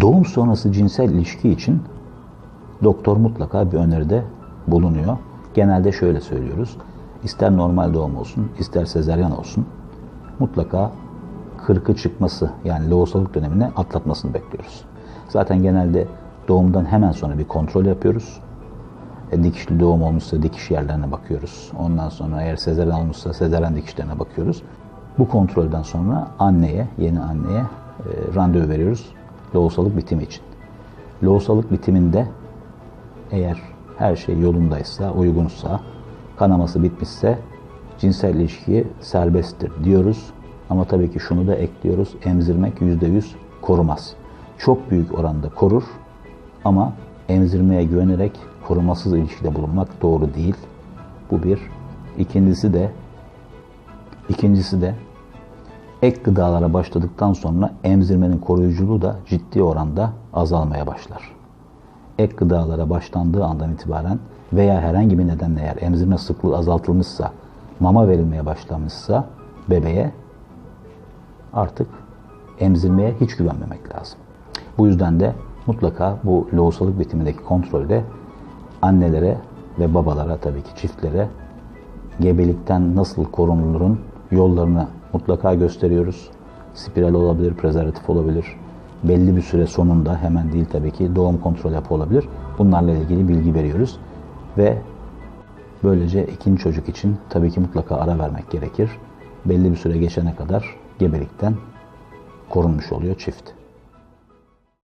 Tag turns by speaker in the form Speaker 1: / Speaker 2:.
Speaker 1: Doğum sonrası cinsel ilişki için doktor mutlaka bir öneride bulunuyor. Genelde şöyle söylüyoruz. İster normal doğum olsun, ister sezaryen olsun mutlaka kırkı çıkması yani lohusalık dönemini atlatmasını bekliyoruz. Zaten genelde doğumdan hemen sonra bir kontrol yapıyoruz. E, dikişli doğum olmuşsa dikiş yerlerine bakıyoruz. Ondan sonra eğer sezaryen olmuşsa sezaryen dikişlerine bakıyoruz. Bu kontrolden sonra anneye, yeni anneye e, randevu veriyoruz lohusalık bitimi için. Lohusalık bitiminde eğer her şey yolundaysa, uygunsa, kanaması bitmişse cinsel ilişki serbesttir diyoruz. Ama tabii ki şunu da ekliyoruz. Emzirmek %100 korumaz. Çok büyük oranda korur ama emzirmeye güvenerek korumasız ilişkide bulunmak doğru değil. Bu bir. İkincisi de ikincisi de ek gıdalara başladıktan sonra emzirmenin koruyuculuğu da ciddi oranda azalmaya başlar. Ek gıdalara başlandığı andan itibaren veya herhangi bir nedenle eğer emzirme sıklığı azaltılmışsa, mama verilmeye başlamışsa bebeğe artık emzirmeye hiç güvenmemek lazım. Bu yüzden de mutlaka bu lohusalık bitimindeki kontrolde annelere ve babalara tabii ki çiftlere gebelikten nasıl korunulurun yollarını mutlaka gösteriyoruz. Spiral olabilir, prezervatif olabilir. Belli bir süre sonunda hemen değil tabii ki doğum kontrol yapı olabilir. Bunlarla ilgili bilgi veriyoruz. Ve böylece ikinci çocuk için tabii ki mutlaka ara vermek gerekir. Belli bir süre geçene kadar gebelikten korunmuş oluyor çift.